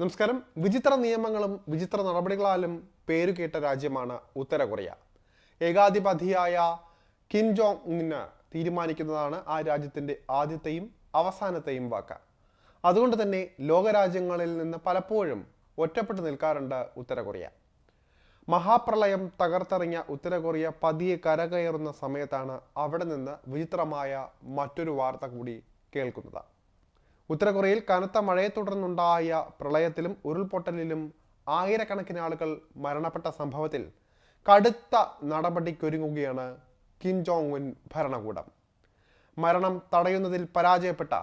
നമസ്കാരം. വിചിത്ര നിയമങ്ങളും വിചിത്ര നടപടികളാലും പേരുകേട്ട രാജ്യമാണ് ഉത്തര കൊറിയ ഏകാധിപതിയായ കിം ജോങ് തീരുമാനിക്കുന്നതാണ് ആ രാജ്യത്തിന്റെ ആദ്യത്തെയും അവസാനത്തെയും വാക്ക്. അതുകൊണ്ട് തന്നെ ലോകരാജ്യങ്ങളിൽ നിന്ന് പലപ്പോഴും ഒറ്റപ്പെട്ടു നിൽക്കാറുണ്ട് ഉത്തര കൊറിയ മഹാപ്രളയം തകർത്തെറിഞ്ഞ ഉത്തര കൊറിയ പതിയെ കരകയറുന്ന സമയത്താണ് അവിടെ നിന്ന് വിചിത്രമായ മറ്റൊരു വാർത്ത കൂടി കേൾക്കുന്നത്. ഉത്തര കൊറിയയിൽ കനത്ത മഴയെ തുടർന്നുണ്ടായ പ്രളയത്തിലും ഉരുൾപൊട്ടലിലും ആയിരക്കണക്കിന് ആളുകൾ മരണപ്പെട്ട സംഭവത്തിൽ കടുത്ത നടപടിക്കൊരുങ്ങുകയാണ് കിം ജോങ് ഉൻ ഭരണകൂടം. മരണം തടയുന്നതിൽ പരാജയപ്പെട്ട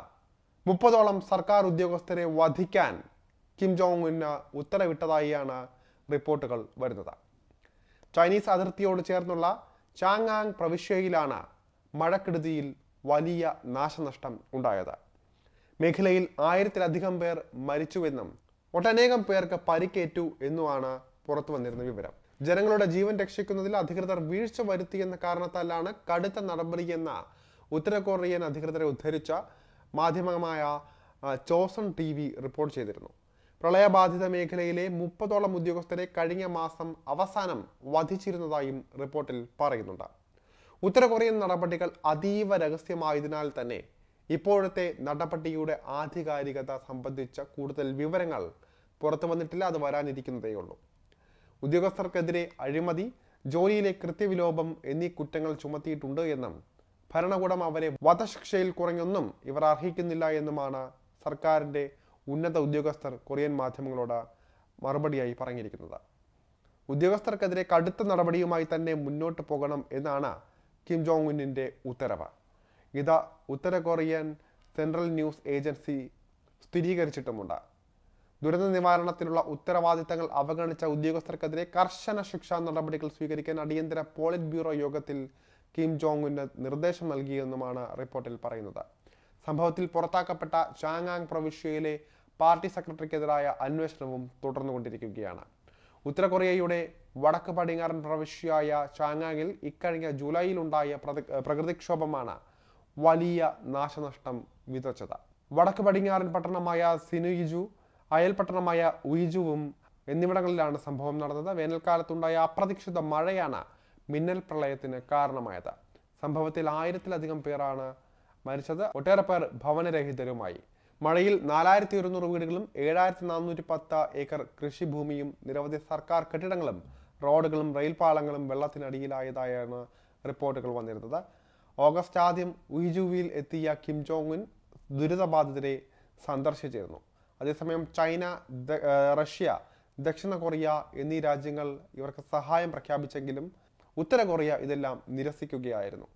മുപ്പതോളം സർക്കാർ ഉദ്യോഗസ്ഥരെ വധിക്കാൻ കിം ജോങ് ഉന് ഉത്തരവിട്ടതായാണ് റിപ്പോർട്ടുകൾ വരുന്നത്. ചൈനീസ് അതിർത്തിയോട് ചേർന്നുള്ള ചാങ്ങാങ് പ്രവിശ്യയിലാണ് മഴക്കെടുതിയിൽ വലിയ നാശനഷ്ടം ഉണ്ടായത്. മേഖലയിൽ ആയിരത്തിലധികം പേർ മരിച്ചുവെന്നും ഒട്ടനേകം പേർക്ക് പരിക്കേറ്റു എന്നുമാണ് പുറത്തു വന്നിരുന്ന വിവരം. ജനങ്ങളുടെ ജീവൻ രക്ഷിക്കുന്നതിൽ അധികൃതർ വീഴ്ച വരുത്തിയെന്ന കാരണത്താലാണ് കടുത്ത നടപടിയെന്ന ഉത്തര കൊറിയൻ അധികൃതരെ ഉദ്ധരിച്ച മാധ്യമമായ ചോസൺ ടി വി റിപ്പോർട്ട് ചെയ്തിരുന്നു. പ്രളയബാധിത മേഖലയിലെ മുപ്പതോളം ഉദ്യോഗസ്ഥരെ കഴിഞ്ഞ മാസം അവസാനം വധിച്ചിരുന്നതായും റിപ്പോർട്ടിൽ പറയുന്നുണ്ട്. ഉത്തര കൊറിയൻ നടപടികൾ അതീവ രഹസ്യമായതിനാൽ തന്നെ ഇപ്പോഴത്തെ നടപടിയുടെ ആധികാരികത സംബന്ധിച്ച കൂടുതൽ വിവരങ്ങൾ പുറത്തു വന്നിട്ടില്ല അത് വരാനിരിക്കുന്നതേ ഉള്ളൂ. ഉദ്യോഗസ്ഥർക്കെതിരെ അഴിമതി ജോലിയിലെ കൃത്യവിലോപം എന്നീ കുറ്റങ്ങൾ ചുമത്തിയിട്ടുണ്ട് എന്നും ഭരണകൂടം അവരെ വധശിക്ഷയിൽ കുറഞ്ഞൊന്നും ഇവർ അർഹിക്കുന്നില്ല എന്നുമാണ് സർക്കാരിന്റെ ഉന്നത ഉദ്യോഗസ്ഥർ കൊറിയൻ മാധ്യമങ്ങളോട് മറുപടിയായി പറഞ്ഞിരിക്കുന്നത്. ഉദ്യോഗസ്ഥർക്കെതിരെ കടുത്ത നടപടിയുമായി തന്നെ മുന്നോട്ട് പോകണം എന്നാണ് കിം ജോങ് ഉന്നിന്റെ ഉത്തരവ്. ഇത് ഉത്തര കൊറിയൻ സെൻട്രൽ ന്യൂസ് ഏജൻസി സ്ഥിരീകരിച്ചിട്ടുമുണ്ട്. ദുരന്ത നിവാരണത്തിനുള്ള ഉത്തരവാദിത്തങ്ങൾ അവഗണിച്ച ഉദ്യോഗസ്ഥർക്കെതിരെ കർശന ശിക്ഷാ നടപടികൾ സ്വീകരിക്കാൻ അടിയന്തര പോളിറ്റ് ബ്യൂറോ യോഗത്തിൽ കിം ജോങ് ഉന്ന് നിർദ്ദേശം നൽകിയെന്നുമാണ് റിപ്പോർട്ടിൽ പറയുന്നത്. സംഭവത്തിൽ പുറത്താക്കപ്പെട്ട ചാങ്ങാങ് പ്രവിശ്യയിലെ പാർട്ടി സെക്രട്ടറിക്കെതിരായ അന്വേഷണവും തുടർന്നുകൊണ്ടിരിക്കുകയാണ്. ഉത്തര കൊറിയയുടെ വടക്ക് പടിഞ്ഞാറൻ പ്രവിശ്യയായ ചാങ്ങാങ്ങിൽ ഇക്കഴിഞ്ഞ ജൂലൈയിലുണ്ടായ പ്രകൃതിക്ഷോഭമാണ് വലിയ നാശനഷ്ടം വിതച്ചത്. വടക്ക് പടിഞ്ഞാറൻ പട്ടണമായ സിനുയിജു അയൽ പട്ടണമായ ഉയിജുവും എന്നിവിടങ്ങളിലാണ് സംഭവം നടന്നത്. വേനൽക്കാലത്തുണ്ടായ അപ്രതീക്ഷിത മഴയാണ് മിന്നൽ പ്രളയത്തിന് കാരണമായത്. സംഭവത്തിൽ ആയിരത്തിലധികം പേരാണ് മരിച്ചത്. ഒട്ടേറെ പേർ ഭവനരഹിതരുമായി. മഴയിൽ നാലായിരത്തി ഒരുന്നൂറ് വീടുകളും ഏഴായിരത്തി നാനൂറ്റി പത്ത് ഏക്കർ കൃഷിഭൂമിയും നിരവധി സർക്കാർ കെട്ടിടങ്ങളും റോഡുകളും റെയിൽപാളങ്ങളും വെള്ളത്തിനടിയിലായതായാണ് റിപ്പോർട്ടുകൾ വന്നിരുന്നത്. ഓഗസ്റ്റ് ആദ്യം ഉയിജുവിൽ എത്തിയ കിം ജോങ് ഉൻ ദുരിതബാധിതരെ സന്ദർശിച്ചിരുന്നു അതേസമയം ചൈന റഷ്യ ദക്ഷിണ കൊറിയ എന്നീ രാജ്യങ്ങൾ ഇവർക്ക് സഹായം പ്രഖ്യാപിച്ചെങ്കിലും ഉത്തര കൊറിയ ഇതെല്ലാം നിരസിക്കുകയായിരുന്നു.